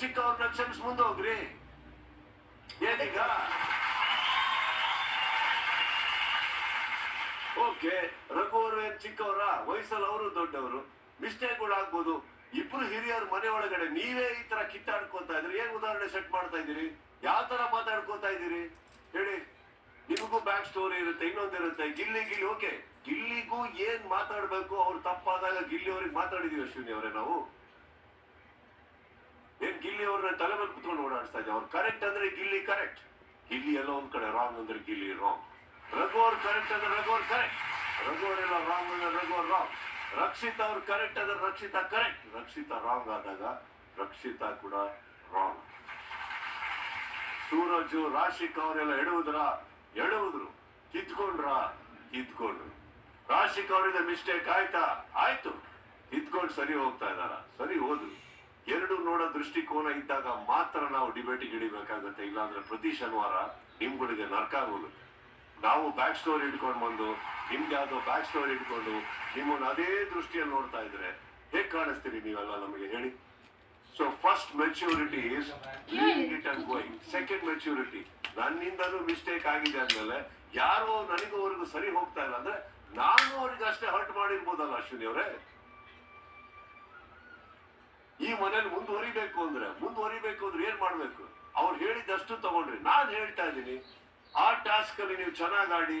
ಚಿಕ್ಕವ್ರನ್ನ ಕ್ಷಮಿಸ್ ಮುಂದೆ ಹೋಗ್ರಿ ಏನೀಗ ಓಕೆ, ರಘು ಅವರು ಏನ್ ಚಿಕ್ಕವರ? ವಯಸ್ಸಲ್ಲಿ ಅವರು ದೊಡ್ಡವರು. ಮಿಸ್ಟೇಕ್ ಕೂಡ ಆಗ್ಬೋದು. ಇಬ್ರು ಹಿರಿಯರು ಮನೆ ಒಳಗಡೆ, ನೀವೇ ಈ ತರ ಕಿತ್ತಾಡ್ಕೊತಾ ಇದ್ರಿ. ಏನ್ ಉದಾಹರಣೆ ಸೆಟ್ ಮಾಡ್ತಾ ಇದ್ದೀರಿ? ಯಾವ ತರ ಮಾತಾಡ್ಕೊತಾ ಇದ್ದೀರಿ? ಹೇಳಿ. ನಿಮಗೂ ಬ್ಯಾಕ್ ಸ್ಟೋರಿ ಇರುತ್ತೆ ಇನ್ನೊಂದಿರುತ್ತೆ ಗಿಲ್ಲಿ ಗಿಲ್ಲಿ ಓಕೆ ಗಿಲ್ಲಿಗೂ ಏನ್ ಮಾತಾಡ್ಬೇಕು? ಅವ್ರು ತಪ್ಪಾದಾಗ ಗಿಲ್ಲಿ ಅವ್ರಿಗೆ ಮಾತಾಡಿದೀವಿ ಅಶ್ವಿನಿ ಅವರೇ ನಾವು. ಏನ್ ಗಿಲ್ಲಿ ಅವ್ರನ್ನ ತಲೆ ಮೇಲೆ ಕುತ್ಕೊಂಡು ಓಡಾಡಿಸ್ತಾ ಇದ್ದೆ ಅವ್ರು ಕರೆಕ್ಟ್ ಅಂದ್ರೆ ಗಿಲ್ಲಿ ಕರೆಕ್ಟ್ ಗಿಲ್ಲಿ ಎಲ್ಲ ಒಂದ್ ಕಡೆ ರಾಂಗ್ ಅಂದ್ರೆ ಗಿಲ್ಲಿ ರಾಂಗ್ ರಘು ಅವ್ರು ಕರೆಕ್ಟ್ ಅಂದ್ರೆ ರಘು ಕರೆಕ್ಟ್ ರಘು ಅವರೆಲ್ಲ ರಾಂಗ್ ಅಂದ್ರೆ ರಘು ಅವ್ರು ರಾಂಗ್ ರಕ್ಷಿತ ಅವ್ರು ಕರೆಕ್ಟ್ ಅಂದ್ರೆ ರಕ್ಷಿತಾ ಕರೆಕ್ಟ್ ರಕ್ಷಿತಾ ರಾಂಗ್ ಆದಾಗ ರಕ್ಷಿತಾ ಕೂಡ ರಾಂಗ್ ಸೂರಜ್, ರಾಶಿಕ್ ಅವರೆಲ್ಲ ಎಡುವುದ್ರ? ಎಡುವುದ್ರು. ಕಿತ್ಕೊಂಡ್ರ? ಕಿತ್ಕೊಂಡ್ರು. ರಾಶಿಕ್ ಅವರಿಂದ ಮಿಸ್ಟೇಕ್ ಆಯ್ತಾ? ಆಯ್ತು. ಕಿತ್ಕೊಂಡು ಸರಿ ಹೋಗ್ತಾ ಇದಾರ ಸರಿ ಹೋದ್ರು. ನೋಡೋ ದೃಷ್ಟಿಕೋನ ಇದ್ದಾಗ ಮಾತ್ರ ನಾವು ಡಿಬೇಟಿಗೆ ಇಳಿಬೇಕಾಗುತ್ತೆ ಇಲ್ಲಾಂದ್ರೆ ಪ್ರತಿ ಶನಿವಾರ ನಿಮ್ಗಳಿಗೆ ನರ್ಕ ಆಗೋಗುತ್ತೆ ನಾವು ಬ್ಯಾಕ್ ಸ್ಟೋರಿ ಇಟ್ಕೊಂಡು ಬಂದು, ನಿಮ್ಗೆ ಯಾವುದೋ ಬ್ಯಾಕ್ ಸ್ಟೋರಿ ಇಟ್ಕೊಂಡು ನಿಮ್ಮನ್ನ ಅದೇ ದೃಷ್ಟಿಯಲ್ಲಿ ನೋಡ್ತಾ ಇದ್ರೆ ಹೇಗ್ ಕಾಣಿಸ್ತೀರಿ ನೀವೆಲ್ಲ ನಮಗೆ ಹೇಳಿ. So first maturity is it and going second maturity ನನ್ನಿಂದಲೂ mistake ಆಗಿದೆ ಅಂದ್ಮೇಲೆ ಯಾರೋ ಅವ್ರಿಗೂ ಸರಿ ಹೋಗ್ತಾ ಇಲ್ಲ ಅಂದ್ರೆ ನಾನು ಅವ್ರಿಗೆ ಅಷ್ಟೇ ಹರ್ಟ್ ಮಾಡಿರ್ಬೋದಲ್ಲ ಅಶ್ವಿನಿ ಅವರೇ? ಈ ಮನೇಲಿ ಮುಂದುವರಿಬೇಕು ಅಂದ್ರೆ ಮುಂದುವರಿಬೇಕು ಅಂದ್ರೆ ಏನ್ ಮಾಡ್ಬೇಕು? ಅವ್ರು ಹೇಳಿದಷ್ಟು ತಗೊಂಡ್ರಿ. ನಾನ್ ಹೇಳ್ತಾ ಇದ್ದೀನಿ, ಆ ಟಾಸ್ಕ್ ಅಲ್ಲಿ ನೀವು ಚೆನ್ನಾಗ್ ಆಡಿ